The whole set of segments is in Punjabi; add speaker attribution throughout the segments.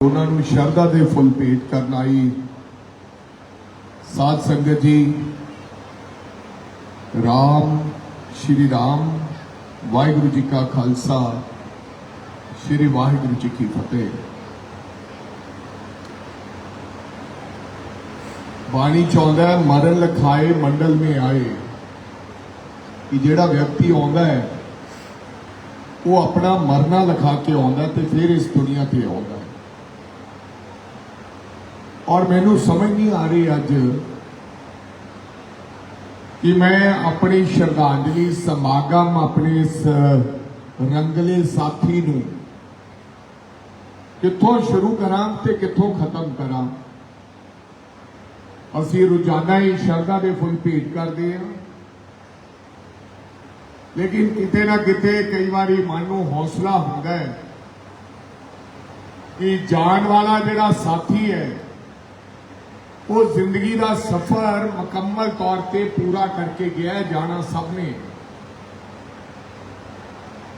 Speaker 1: ਉਹਨਾਂ ਨੂੰ ਸ਼ਰਧਾ ਦੇ ਫੁੱਲ ਭੇਟ ਕਰਨ ਆਈ। ਸਾਧ ਸੰਗਤ ਜੀ, ਰਾਮ, ਸ਼੍ਰੀ ਰਾਮ, ਵਾਹਿਗੁਰੂ ਜੀ ਕਾ ਖਾਲਸਾ, ਸ਼੍ਰੀ ਵਾਹਿਗੁਰੂ ਜੀ ਕੀ ਫਤਿਹ। ਬਾਣੀ ਚਾਹੁੰਦਾ ਹੈ, ਮਰਨ ਲਖਾਏ, ਮੰਡਲ ਮੇ ਆਏ। ਕਿ ਜਿਹੜਾ ਵਿਅਕਤੀ ਆਉਂਦਾ ਹੈ, ਉਹ ਆਪਣਾ ਮਰਨਾ ਲਿਖਾ ਕੇ ਆਉਂਦਾ ਤੇ ਫਿਰ ਇਸ ਦੁਨੀਆ ਤੇ ਆਉਂਦਾ। ਔਰ ਮੈਨੂੰ ਸਮਝ ਨਹੀਂ ਆ ਰਹੀ ਅੱਜ ਕਿ ਮੈਂ ਆਪਣੀ ਸ਼ਰਧਾਂਜਲੀ, ਸਮਾਗਮ ਆਪਣੇ ਇਸ ਰੰਗਲੇ ਸਾਥੀ ਨੂੰ ਕਿੱਥੋਂ ਸ਼ੁਰੂ ਕਰਾਂ ਤੇ ਕਿੱਥੋਂ ਖਤਮ ਕਰਾਂ। ਅਸੀਂ ਰੋਜ਼ਾਨਾ ਹੀ ਸ਼ਰਧਾ ਦੇ ਫੁੱਲ ਭੇਟ ਕਰਦੇ ਹਾਂ। ਲੇਕਿਨ ਕਿਤੇ ਨਾ ਕਿਤੇ ਕਈ ਵਾਰੀ ਮਨ ਨੂੰ ਹੌਸਲਾ ਹੁੰਦਾ ਹੈ ਕਿ ਜਾਣ ਵਾਲਾ ਜਿਹੜਾ ਸਾਥੀ ਹੈ ਉਹ ਜ਼ਿੰਦਗੀ ਦਾ ਸਫ਼ਰ ਮੁਕੰਮਲ ਤੌਰ ਤੇ ਪੂਰਾ ਕਰਕੇ ਗਿਆ ਜਾਣਾ ਸਭ ਨੇ।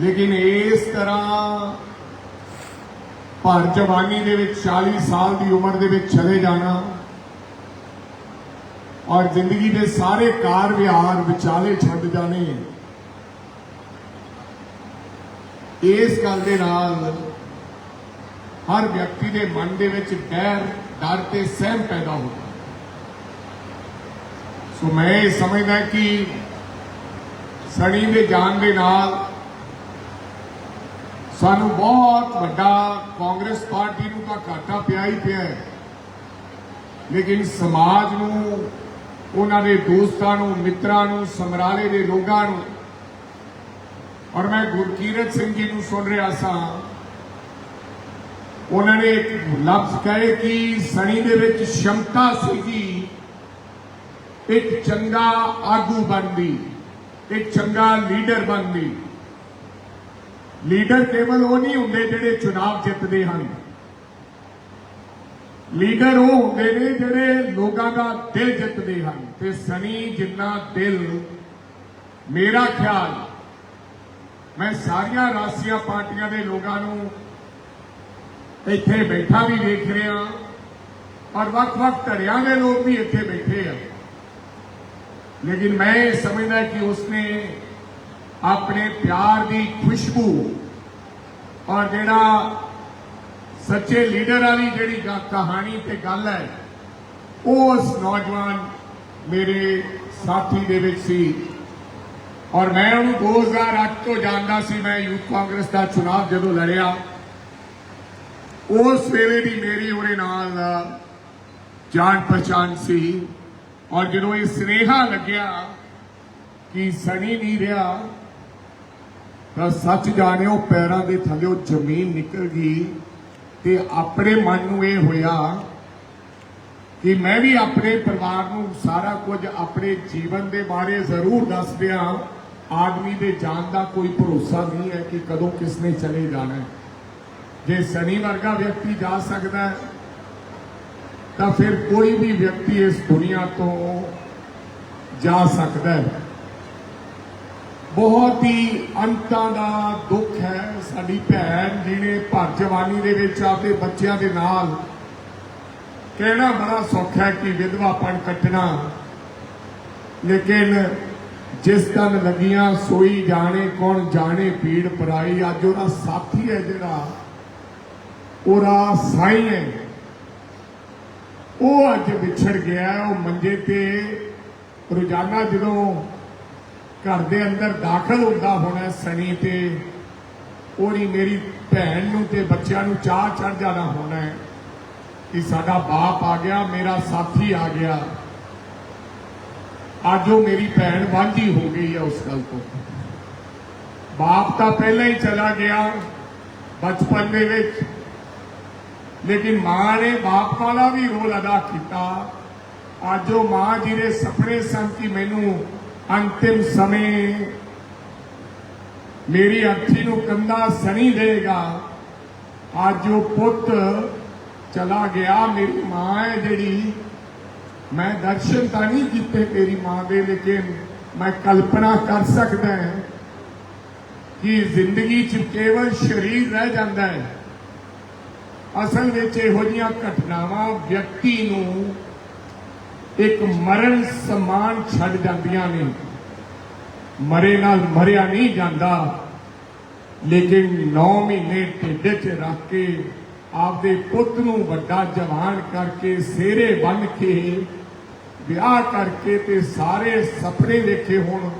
Speaker 1: ਲੇਕਿਨ ਇਸ ਤਰ੍ਹਾਂ ਭਰ ਜਵਾਨੀ ਦੇ ਵਿੱਚ 40 ਸਾਲ ਦੀ ਉਮਰ ਦੇ ਵਿੱਚ ਚਲੇ ਜਾਣਾ ਔਰ ਜ਼ਿੰਦਗੀ ਦੇ ਸਾਰੇ ਕਾਰ ਵਿਹਾਰ ਵਿਚਾਲੇ ਛੱਡ ਜਾਣੇ। ਇਸ ਗੱਲ ਦੇ ਨਾਲ ਹਰ ਵਿਅਕਤੀ ਦੇ ਮਨ ਦੇ ਵਿੱਚ ਡਰ ਡਰ ਤੇ ਸਹਿਮ ਪੈਦਾ ਹੁੰਦਾ ਸੋ ਮੈਂ ਇਹ ਸਮਝਦਾ ਕਿ ਸਣੀ ਦੇ ਜਾਣ ਦੇ ਨਾਲ ਸਾਨੂੰ ਬਹੁਤ ਵੱਡਾ ਕਾਂਗਰਸ ਪਾਰਟੀ ਨੂੰ ਤਾਂ ਘਾਟਾ ਪਿਆ ਹੀ ਪਿਆ ਹੈ। ਲੇਕਿਨ ਸਮਾਜ ਨੂੰ, ਉਹਨਾਂ ਦੇ ਦੋਸਤਾਂ ਨੂੰ, ਮਿੱਤਰਾਂ ਨੂੰ, ਸਮਰਾਲੇ ਦੇ ਲੋਕਾਂ ਨੂੰ, ਔਰ ਮੈਂ ਗੁਰਕੀਰਤ ਸਿੰਘ ਜੀ ਨੂੰ ਸੁਣ ਰਿਹਾ ਸਾਂ ਉਹਨਾਂ ਨੇ ਇੱਕ ਲਫ਼ਜ਼ ਕਹੇ ਕਿ ਸਣੀ ਦੇ ਵਿੱਚ ਸ਼ਮਤਾ ਸੀਗੀ ਇੱਕ ਚੰਗਾ ਆਗੂ ਬਣਦੀ, ਇੱਕ ਚੰਗਾ ਲੀਡਰ ਬਣਦੀ। ਲੀਡਰ ਕੇਵਲ ਉਹ ਨਹੀਂ ਹੁੰਦੇ ਜਿਹੜੇ ਚੁਣਾਵ ਜਿੱਤਦੇ ਹਨ। ਲੀਡਰ ਉਹ ਹੁੰਦੇ ਨੇ ਜਿਹੜੇ ਲੋਕਾਂ ਦਾ ਦਿਲ ਜਿੱਤਦੇ ਹਨ ਤੇ ਸਣੀ ਜਿੰਨਾ ਦਿਲ ਮੇਰਾ ਖਿਆਲ, ਮੈਂ ਸਾਰੀਆਂ ਰਾਸ਼ਟਰੀਆਂ ਪਾਰਟੀਆਂ ਦੇ ਲੋਕਾਂ ਨੂੰ ਇੱਥੇ ਬੈਠਾ ਵੀ ਵੇਖ ਰਿਹਾ। ਔਰ ਵੱਖ-ਵੱਖ ਧੜਿਆਂ ਦੇ ਲੋਕ ਵੀ ਇੱਥੇ ਬੈਠੇ ਆ। ਲੇਕਿਨ ਮੈਂ ਇਹ ਸਮਝਦਾ ਕਿ ਉਸਨੇ ਆਪਣੇ ਪਿਆਰ ਦੀ ਖੁਸ਼ਬੂ ਔਰ ਜਿਹੜਾ ਸੱਚੇ ਲੀਡਰ ਵਾਲੀ ਜਿਹੜੀ ਕਹਾਣੀ ਤੇ ਗੱਲ ਹੈ, ਉਹ ਉਸ ਨੌਜਵਾਨ ਮੇਰੇ ਸਾਥੀ ਦੇ ਵਿੱਚ ਸੀ। ਔਰ ਮੈਂ ਉਹਨੂੰ 2008 ਤੋਂ ਜਾਣਦਾ ਸੀ, ਮੈਂ ਯੂਥ ਕਾਂਗਰਸ ਦਾ ਚੁਣਾਵ ਜਦੋਂ ਲੜਿਆ। ਉਸ ਵੇਲੇ ਦੀ ਮੇਰੀ ਉਹਦੇ ਨਾਲ ਜਾਣ ਪਛਾਣ ਸੀ ਔਰ ਜਦੋਂ ਇਹ ਸਨੇਹਾ ਲੱਗਿਆ ਕਿ ਸਣੀ ਨਹੀਂ ਰਿਹਾ, ਤਾਂ ਸੱਚ ਜਾਣਿਓ ਪੈਰਾਂ ਦੇ ਥੱਲੇੋਂ ਜ਼ਮੀਨ ਨਿਕਲ ਗਈ ਤੇ ਆਪਣੇ ਮਨ ਨੂੰ ਇਹ ਹੋਇਆ ਕਿ ਮੈਂ ਵੀ ਆਪਣੇ ਪਰਿਵਾਰ ਨੂੰ ਸਾਰਾ ਕੁਝ ਆਪਣੇ ਜੀਵਨ ਦੇ ਬਾਰੇ ਜ਼ਰੂਰ ਦੱਸ ਦਿਆਂ। ਆਦਮੀ ਦੇ ਜਾਨ ਦਾ ਕੋਈ ਭਰੋਸਾ ਨਹੀਂ ਹੈ ਕਿ ਕਦੋਂ ਕਿਸ ਨੇ ਚਲੇ ਜਾਣਾ ਹੈ। ਜੇ ਸਨੀ ਵਰਗਾ ਵਿਅਕਤੀ ਜਾ ਸਕਦਾ ਹੈ, ਤਾਂ ਫਿਰ ਕੋਈ ਵੀ ਵਿਅਕਤੀ ਇਸ ਦੁਨੀਆ ਤੋਂ ਜਾ ਸਕਦਾ ਹੈ। ਬਹੁਤ ਹੀ ਅੰਤਾਂ ਦਾ ਦੁੱਖ ਹੈ ਸਾਡੀ ਭੈਣ ਜੀ ਨੇ ਭਰ ਜਵਾਨੀ ਦੇ ਵਿੱਚ ਆਪਦੇ ਬੱਚਿਆਂ ਦੇ ਨਾਲ ਕਹਿਣਾ ਬੜਾ ਸੌਖਾ ਹੈ ਕਿ ਵਿਧਵਾਪਣ ਕੱਟਣਾ, ਲੇਕਿਨ ਜਿਸ ਤਨ ਲੱਗੀਆਂ ਸੋਈ ਜਾਣੇ ਕੌਣ ਜਾਣੇ ਪੀੜ ਪਰਾਈ ਅੱਜ ਉਹਦਾ ਸਾਥੀ ਹੈ ਜਿਹੜਾ ਉਹਦਾ ਸਾਈ ਹੈ। ਉਹ ਅੱਜ ਵਿਛੜ ਗਿਆ, ਉਹ ਮੰਜੇ ਤੇ ਰੋਜ਼ਾਨਾ ਜਦੋਂ ਘਰ ਦੇ ਅੰਦਰ ਦਾਖਲ ਹੁੰਦਾ ਹੋਣਾ ਸਨੀ ਤੇ, ਉਹਦੀ ਮੇਰੀ ਭੈਣ ਨੂੰ ਤੇ ਬੱਚਿਆਂ ਨੂੰ ਚਾਹ ਚੜ ਜਾਣਾ ਹੋਣਾ ਹੈ ਕਿ ਸਾਡਾ ਬਾਪ ਆ ਗਿਆ, ਮੇਰਾ ਸਾਥੀ ਆ ਗਿਆ। ਅੱਜ ਉਹ ਮੇਰੀ ਭੈਣ ਵਾਂਝੀ ਹੋ ਗਈ ਹੈ ਉਸ ਗੱਲ ਤੋਂ। ਬਾਪ ਤਾਂ ਪਹਿਲਾਂ ਹੀ ਚਲਾ ਗਿਆ, ਬਚਪਨ ਦੇ ਵਿੱਚ। ਲੇਕਿਨ ਮਾਂ ਨੇ ਬਾਪ ਵਾਲਾ ਵੀ ਰੋਲ ਅਦਾ ਕੀਤਾ। ਅੱਜ ਉਹ ਮਾਂ ਜਿਹਦੇ ਸੁਪਨੇ ਸਨ ਕਿ ਮੈਨੂੰ ਅੰਤਿਮ ਸਮੇਂ ਮੇਰੀ ਅੱਖੀ ਨੂੰ ਕੰਦਾ ਸਣੀ ਦੇਗਾ ਅੱਜ ਉਹ ਪੁੱਤ ਚਲਾ ਗਿਆ। ਮੇਰੀ ਮਾਂ ਹੈ ਜਿਹੜੀ ਮੈਂ ਦਰਸ਼ਨ ਤਾਂ ਨਹੀਂ ਕੀਤੇ ਤੇਰੀ ਮਾਂ ਦੇ, ਲੇਕਿਨ ਮੈਂ ਕਲਪਨਾ ਕਰ ਸਕਦਾ ਹਾਂ ਕਿ ਜ਼ਿੰਦਗੀ 'ਚ ਕੇਵਲ ਸ਼ਰੀਰ ਰਹਿ ਜਾਂਦਾ ਹੈ। ਅਸਲ ਵਿੱਚ ਇਹੋ ਜਿਹੀਆਂ ਘਟਨਾਵਾਂ ਵਿਅਕਤੀ ਨੂੰ ਇੱਕ ਮਰਨ ਸਮਾਨ ਛੱਡ ਜਾਂਦੀਆਂ ਨੇ। ਮਰੇ ਨਾਲ ਮਰਿਆ ਨਹੀਂ ਜਾਂਦਾ, ਲੇਕਿਨ 9 ਮਹੀਨੇ ਢਿੱਡ 'ਚ ਰੱਖ ਕੇ ਆਪਦੇ ਪੁੱਤ ਨੂੰ ਵੱਡਾ ਜਵਾਨ ਕਰਕੇ ਸਿਹਰੇ ਬੰਨ ਕੇ ਵਿਆਹ ਕਰਕੇ ਤੇ ਸਾਰੇ ਸੁਪਨੇ ਦੇਖੇ ਹੁਣ,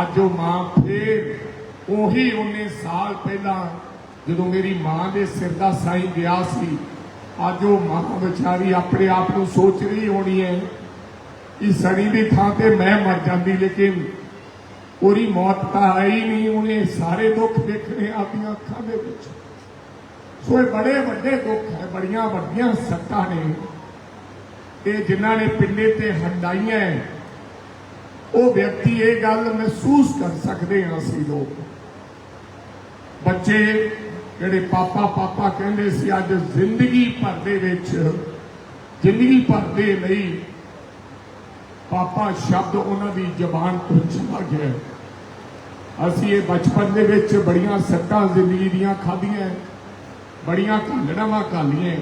Speaker 1: ਅੱਜ ਉਹ ਮਾਂ ਫੇਰ ਉਹੀ ਉਹਨੇ ਸਾਲ ਪਹਿਲਾਂ ਜਦੋਂ ਮੇਰੀ ਮਾਂ ਦੇ ਸਿਰ ਦਾ ਸਾਈਂ ਗਿਆ ਸੀ, ਅੱਜ ਉਹ ਮਾਂ ਵਿਚਾਰੀ ਆਪਣੇ ਆਪ ਨੂੰ ਸੋਚ ਰਹੀ ਹੋਣੀ ਹੈ ਕਿ ਸਣੀ ਦੀ ਥਾਂ ਤੇ ਮੈਂ ਮਰ ਜਾਂਦੀ, ਲੇਕਿਨ ਉਹਦੀ ਮੌਤ ਤਾਂ ਆਈ ਨਹੀਂ, ਉਹਨੇ ਸਾਰੇ ਦੁੱਖ ਦੇਖਣੇ ਆਪਣੀਆਂ ਅੱਖਾਂ ਦੇ ਵਿੱਚ। ਸੋ ਇਹ ਬੜੇ ਵੱਡੇ ਦੁੱਖ ਹੈ, ਬੜੀਆਂ ਵੱਡੀਆਂ ਸੱਟਾਂ ਨੇ। ਇਹ ਜਿਨ੍ਹਾਂ ਨੇ ਪਿੰਡੇ ਤੇ ਹੰਡਾਈਆਂ ਉਹ ਵਿਅਕਤੀ ਇਹ ਗੱਲ ਮਹਿਸੂਸ ਕਰ ਸਕਦੇ ਹਾਂ ਅਸੀਂ ਲੋਕ। ਬੱਚੇ ਜਿਹੜੇ ਪਾਪਾ ਪਾਪਾ ਕਹਿੰਦੇ ਸੀ, ਅੱਜ ਜ਼ਿੰਦਗੀ ਭਰ ਦੇ ਵਿੱਚ, ਜ਼ਿੰਦਗੀ ਭਰ ਦੇ ਲਈ ਪਾਪਾ ਸ਼ਬਦ ਉਹਨਾਂ ਦੀ ਜ਼ਬਾਨ ਤੋਂ ਚਲਾ ਗਿਆ। ਅਸੀਂ ਇਹ ਬਚਪਨ ਦੇ ਵਿੱਚ ਬੜੀਆਂ ਸੱਟਾਂ ਜ਼ਿੰਦਗੀ ਦੀਆਂ ਖਾਧੀਆਂ, ਬੜੀਆਂ ਘਾਲਣਾਵਾਂ ਘਾਲੀਆਂ।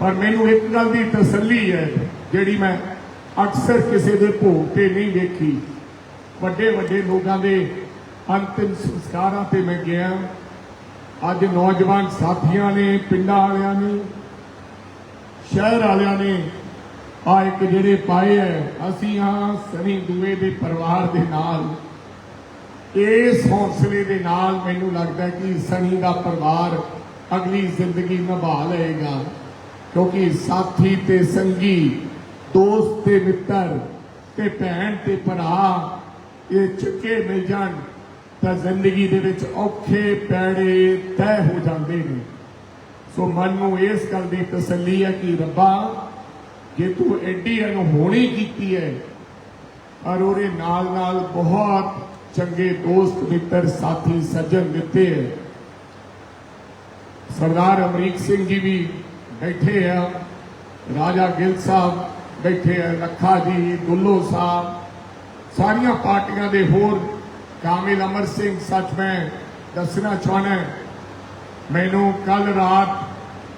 Speaker 1: ਪਰ ਮੈਨੂੰ ਇੱਕ ਗੱਲ ਦੀ ਤਸੱਲੀ ਹੈ, ਜਿਹੜੀ ਮੈਂ ਅਕਸਰ ਕਿਸੇ ਦੇ ਭੋਗ ਤੇ ਨਹੀਂ ਵੇਖੀ। ਵੱਡੇ ਵੱਡੇ ਲੋਕਾਂ ਦੇ ਅੰਤਿਮ ਸੰਸਕਾਰਾਂ ਤੇ ਮੈਂ ਗਿਆ। ਅੱਜ ਨੌਜਵਾਨ ਸਾਥੀਆਂ ਨੇ, ਪਿੰਡਾਂ ਵਾਲਿਆਂ ਨੇ, ਸ਼ਹਿਰ ਵਾਲਿਆਂ ਨੇ ਆ ਇੱਕ ਜਿਹੜੇ ਪਾਏ ਹੈ, ਅਸੀਂ ਹਾਂ ਸਨੀ ਦੂਏ ਦੇ ਪਰਿਵਾਰ ਦੇ ਨਾਲ। ਇਸ ਹੌਸਲੇ ਦੇ ਨਾਲ ਮੈਨੂੰ ਲੱਗਦਾ ਕਿ ਸਨੀ ਦਾ ਪਰਿਵਾਰ ਅਗਲੀ ਜ਼ਿੰਦਗੀ ਨਿਭਾ ਲਏਗਾ, ਕਿਉਂਕਿ ਸਾਥੀ ਤੇ ਸੰਗੀ, ਦੋਸਤ ਤੇ ਮਿੱਤਰ ਤੇ ਭੈਣ ਤੇ ਭਰਾ ਇਹ ਚੁੱਕੇ ਮਿਲ ਜਾਣ। ਤਾਂ ਜ਼ਿੰਦਗੀ ਦੇ ਵਿੱਚ ਔਖੇ ਪੈੜੇ ਤੈਅ ਹੋ ਜਾਂਦੇ ਨੇ। ਸੋ ਮਨ ਨੂੰ ਇਸ ਗੱਲ ਦੀ ਤਸੱਲੀ ਹੈ ਕਿ ਰੱਬਾ, ਜੇ ਤੂੰ ਐਡੀ ਅਨਹੋਣੀ ਕੀਤੀ ਹੈ, ਔਰ ਉਹਦੇ ਨਾਲ ਨਾਲ ਬਹੁਤ ਚੰਗੇ ਦੋਸਤ, ਮਿੱਤਰ, ਸਾਥੀ, ਸੱਜਣ ਦਿੱਤੇ ਹੈ। ਸਰਦਾਰ ਅਮਰੀਕ ਸਿੰਘ ਜੀ ਵੀ ਬੈਠੇ ਆ, ਰਾਜਾ ਗਿੱਲ ਸਾਹਿਬ ਬੈਠੇ ਆ ਲੱਖਾ ਜੀ ਦੁੱਲੋ ਸਾਹਿਬ, ਸਾਰੀਆਂ ਪਾਰਟੀਆਂ ਦੇ ਹੋਰ ਕਾਮਿਲ ਅਮਰ ਸਿੰਘ ਸੱਚ ਮੈਂ ਦੱਸਣਾ ਚਾਹਣਾ ਮੈਨੂੰ ਕੱਲ ਰਾਤ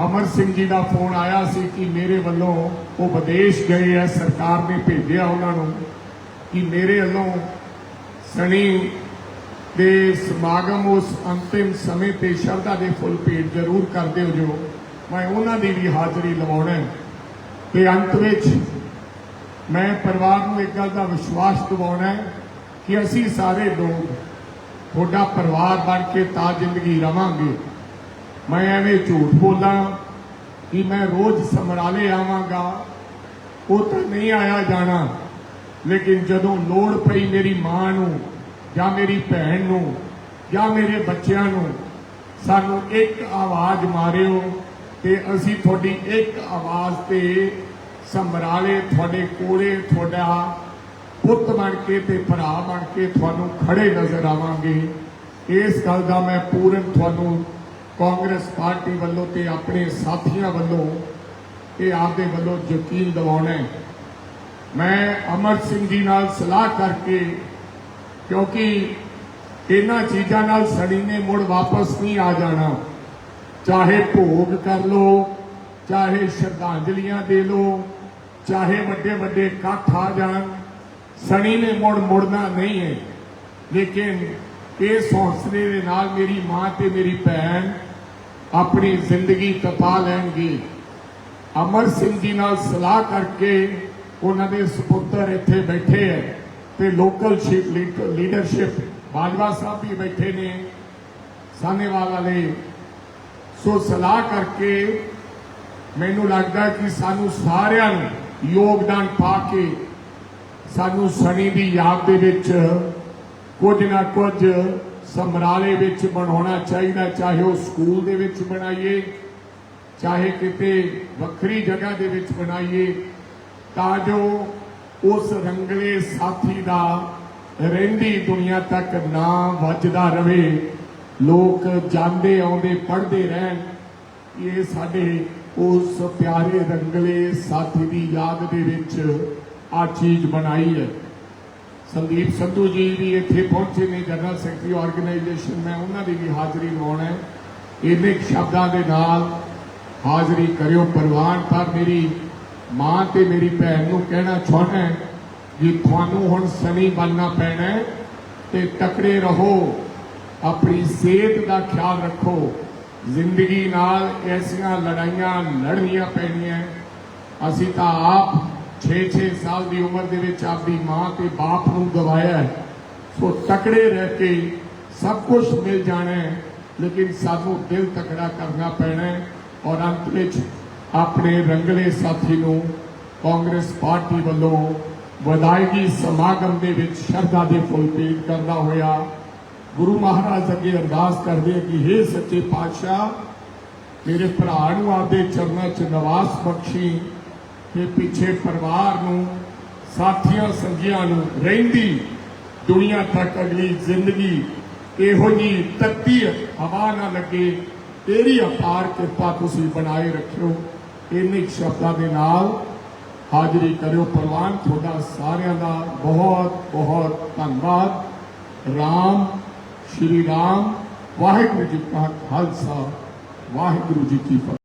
Speaker 1: ਅਮਰ ਸਿੰਘ ਜੀ ਦਾ ਫੋਨ ਆਇਆ ਸੀ ਕਿ ਮੇਰੇ ਵੱਲੋਂ ਉਹ ਵਿਦੇਸ਼ ਗਏ ਆ, ਸਰਕਾਰ ਨੇ ਭੇਜਿਆ ਉਹਨਾਂ ਨੂੰ ਕਿ ਮੇਰੇ ਵੱਲੋਂ ਸਣੀ ਦੇ ਸਮਾਗਮ ਉਸ ਅੰਤਿਮ ਸਮੇਂ ਤੇ ਸ਼ਰਧਾ ਦੇ ਫੁੱਲ ਭੇਟ ਜ਼ਰੂਰ ਕਰਦੇ ਹੋ ਜੋ। ਮੈਂ ਉਹਨਾਂ ਦੀ ਵੀ ਹਾਜ਼ਰੀ ਲਵਾਉਣਾ ਹੈ। ਤੇ ਅੰਤ ਵਿੱਚ ਮੈਂ ਪਰਿਵਾਰ ਨੂੰ ਇੱਕ ਗੱਲ ਦਾ ਵਿਸ਼ਵਾਸ ਦਿਵਾਉਣਾ ਹੈ ਕਿ ਅਸੀਂ ਸਾਰੇ ਲੋਕ ਤੁਹਾਡਾ ਪਰਿਵਾਰ ਬਣ ਕੇ ਤਾਂ ਜ਼ਿੰਦਗੀ ਰਵਾਂਗੇ। ਮੈਂ ਐਵੇਂ ਝੂਠ ਬੋਲਾਂ ਕਿ ਮੈਂ ਰੋਜ਼ ਸਮਰਾਲੇ ਆਵਾਂਗਾ, ਉਹ ਤਾਂ ਨਹੀਂ ਆਇਆ ਜਾਣਾ। ਲੇਕਿਨ ਜਦੋਂ ਲੋੜ ਪਈ ਮੇਰੀ ਮਾਂ ਨੂੰ ਜਾਂ ਮੇਰੀ ਭੈਣ ਨੂੰ ਜਾਂ ਮੇਰੇ ਬੱਚਿਆਂ ਨੂੰ ਸਾਨੂੰ ਇੱਕ ਆਵਾਜ਼ ਮਾਰਿਓ ਤੇ ਅਸੀਂ ਤੁਹਾਡੀ ਇੱਕ ਆਵਾਜ਼ ਤੇ ਸਮਰਾਲੇ ਤੁਹਾਡੇ ਕੋਲੇ, ਤੁਹਾਡਾ ਪੁੱਤ ਬਣ ਕੇ ਤੇ ਭਰਾ ਬਣ ਕੇ ਤੁਹਾਨੂੰ ਖੜੇ ਨਜ਼ਰ ਆਵਾਂਗੇ। ਇਸ ਗੱਲ ਦਾ ਮੈਂ ਪੂਰਨ ਤੁਹਾਨੂੰ ਕਾਂਗਰਸ ਪਾਰਟੀ ਵੱਲੋਂ ਤੇ ਆਪਣੇ ਸਾਥੀਆਂ ਵੱਲੋਂ ਇਹ ਆਪਦੇ ਵੱਲੋਂ ਯਕੀਨ ਦਿਵਾਉਣਾ ਮੈਂ ਅਮਰ ਸਿੰਘ ਜੀ ਨਾਲ ਸਲਾਹ ਕਰਕੇ, ਕਿਉਂਕਿ ਇਹਨਾਂ ਚੀਜ਼ਾਂ ਨਾਲ ਸੜੀ ਨੇ, ਮੁੜ ਵਾਪਸ ਨਹੀਂ ਆ ਜਾਣਾ। ਚਾਹੇ ਭੋਗ ਕਰ ਲੋ ਚਾਹੇ ਸ਼ਰਧਾਂਜਲੀਆਂ ਦੇ ਲੋ ਚਾਹੇ ਵੱਡੇ ਵੱਡੇ ਇਕੱਠ ਆ ਜਾਣ ਸਣੀ ਨੇ ਮੁੜ ਮੁੜਨਾ ਨਹੀਂ ਹੈ। ਲੇਕਿਨ ਇਸ ਹੌਸਲੇ ਦੇ ਨਾਲ ਮੇਰੀ ਮਾਂ ਤੇ ਮੇਰੀ ਭੈਣ ਆਪਣੀ ਜ਼ਿੰਦਗੀ ਤਪਾ ਲੈਣਗੇ। ਅਮਰ ਸਿੰਘ ਜੀ ਨਾਲ ਸਲਾਹ ਕਰਕੇ ਉਹਨਾਂ ਦੇ ਸੁਪੁੱਤਰ ਇੱਥੇ ਬੈਠੇ ਹੈ ਤੇ ਲੋਕਲ ਲੀਡਰਸ਼ਿਪ ਬਾਜਵਾ ਸਾਹਿਬ ਵੀ ਬੈਠੇ ਨੇ। ਸਾਨੇਵਾਲ ਵਾਲੇ। ਸੋ ਸਲਾਹ ਕਰਕੇ ਮੈਨੂੰ ਲੱਗਦਾ ਕਿ ਸਾਨੂੰ ਸਾਰਿਆਂ ਨੂੰ ਯੋਗਦਾਨ ਪਾ ਕੇ ਸਾਨੂੰ ਸਣੀ ਦੀ ਯਾਦ ਦੇ ਵਿੱਚ ਕੁਝ ਨਾ ਕੁਝ ਸਮਰਾਲੇ ਵਿੱਚ ਬਣਾਉਣਾ ਚਾਹੀਦਾ ਚਾਹੇ ਉਹ ਸਕੂਲ ਦੇ ਵਿੱਚ ਬਣਾਈਏ, ਚਾਹੇ ਕਿਤੇ ਵੱਖਰੀ ਜਗ੍ਹਾ ਦੇ ਵਿੱਚ ਬਣਾਈਏ, ਤਾਂ ਜੋ ਉਸ ਰੰਗਲੇ ਸਾਥੀ ਦਾ ਰਹਿੰਦੀ ਦੁਨੀਆ ਤੱਕ ਨਾਮ ਵੱਜਦਾ ਰਹੇ। ਲੋਕ ਜਾਂਦੇ, ਆਉਂਦੇ, ਪੜ੍ਹਦੇ ਰਹਿਣ। ਇਹ ਸਾਡੇ ਉਸ ਪਿਆਰੇ ਰੰਗਲੇ ਸਾਥੀ ਦੀ ਯਾਦ ਦੇ ਵਿੱਚ ਆ ਚੀਜ਼ ਬਣਾਈ ਹੈ। ਸੰਦੀਪ ਸੰਧੂ ਜੀ ਵੀ ਇੱਥੇ ਪਹੁੰਚੇ ਨੇ, ਜਨਰਲ ਸੈਕਟਰੀ ਆਰਗੇਨਾਈਜੇਸ਼ਨ, ਮੈਂ ਉਹਨਾਂ ਦੀ ਵੀ ਹਾਜ਼ਰੀ ਲਵਾਉਣਾ ਹੈ। ਇੰਨੇ ਸ਼ਬਦਾਂ ਦੇ ਨਾਲ ਹਾਜ਼ਰੀ ਕਰਿਓ ਪ੍ਰਵਾਨ ਪਰ ਮੇਰੀ ਮਾਂ ਤੇ ਮੇਰੀ ਭੈਣ ਨੂੰ ਕਹਿਣਾ ਚਾਹੁੰਦਾ ਹੈ ਕਿ ਤੁਹਾਨੂੰ ਹੁਣ ਸਨੀ ਬਣਨਾ ਪੈਣਾ ਹੈ ਤੇ ਤਕੜੇ ਰਹੋ, ਆਪਣੀ ਸਿਹਤ ਦਾ ਖਿਆਲ ਰੱਖੋ। ਜ਼ਿੰਦਗੀ ਨਾਲ ਐਸੀਆਂ ਲੜਾਈਆਂ ਲੜਨੀਆਂ ਪੈਣੀਆਂ। ਅਸੀਂ ਤਾਂ ਆਪ 6-6 ਸਾਲ ਦੀ ਉਮਰ ਦੇ ਵਿੱਚ ਆਪਦੀ ਮਾਂ ਤੇ ਬਾਪ ਨੂੰ ਗਵਾਇਆ ਹੈ। ਸੋ ਤਕੜੇ ਰਹਿ ਕੇ ਸਭ ਕੁਝ ਮਿਲ ਜਾਣਾ ਹੈ, ਲੇਕਿਨ ਸਾਨੂੰ ਦਿਲ ਤਕੜਾ ਕਰਨਾ ਪੈਣਾ ਹੈ ਔਰ ਅੰਤ ਵਿੱਚ ਆਪਣੇ ਰੰਗਲੇ ਸਾਥੀ ਨੂੰ ਕਾਂਗਰਸ ਪਾਰਟੀ ਵੱਲੋਂ ਵਿਦਾਇਗੀ ਸਮਾਗਮ ਦੇ ਵਿੱਚ ਸ਼ਰਧਾ ਦੇ ਫੁੱਲ ਭੇਟ ਕਰਦਾ ਹੋਇਆ ਗੁਰੂ ਮਹਾਰਾਜ ਅੱਗੇ ਅਰਦਾਸ ਕਰਦੇ ਕਿ हे ਸੱਚੇ ਪਾਤਸ਼ਾਹ, ਮੇਰੇ ਭਰਾ ਨੂੰ ਆਪਦੇ ਚਰਨਾਂ 'ਚ ਨਿਵਾਸ ਬਖਸ਼ੀ ਤੇ ਪਿੱਛੇ ਪਰਿਵਾਰ ਨੂੰ, ਸਾਥੀਆਂ ਸੰਗੀਆਂ ਨੂੰ ਰਹਿੰਦੀ ਦੁਨੀਆ ਤੱਕ ਅਗਲੀ ਜ਼ਿੰਦਗੀ ਇਹੋ ਜੀ ਤੱਤੀ ਹਵਾ ਨਾ ਲੱਗੇ, ਤੇਰੀ ਅਪਾਰ ਕਿਰਪਾ ਤੁਸੀਂ ਬਣਾਏ ਰੱਖਿਓ। ਇੰਨੇ ਸ਼ਬਦਾਂ ਦੇ ਨਾਲ ਹਾਜ਼ਰੀ ਕਰਿਓ ਪ੍ਰਵਾਨ ਤੁਹਾਡਾ ਸਾਰਿਆਂ ਦਾ ਬਹੁਤ ਬਹੁਤ ਧੰਨਵਾਦ। ਰਾਮ, ਸ਼੍ਰੀ ਰਾਮ, ਵਾਹਿਗੁਰੂ ਜੀ ਕਾ ਖਾਲਸਾ, ਵਾਹਿਗੁਰੂ ਜੀ ਕੀ ਫਤਿਹ।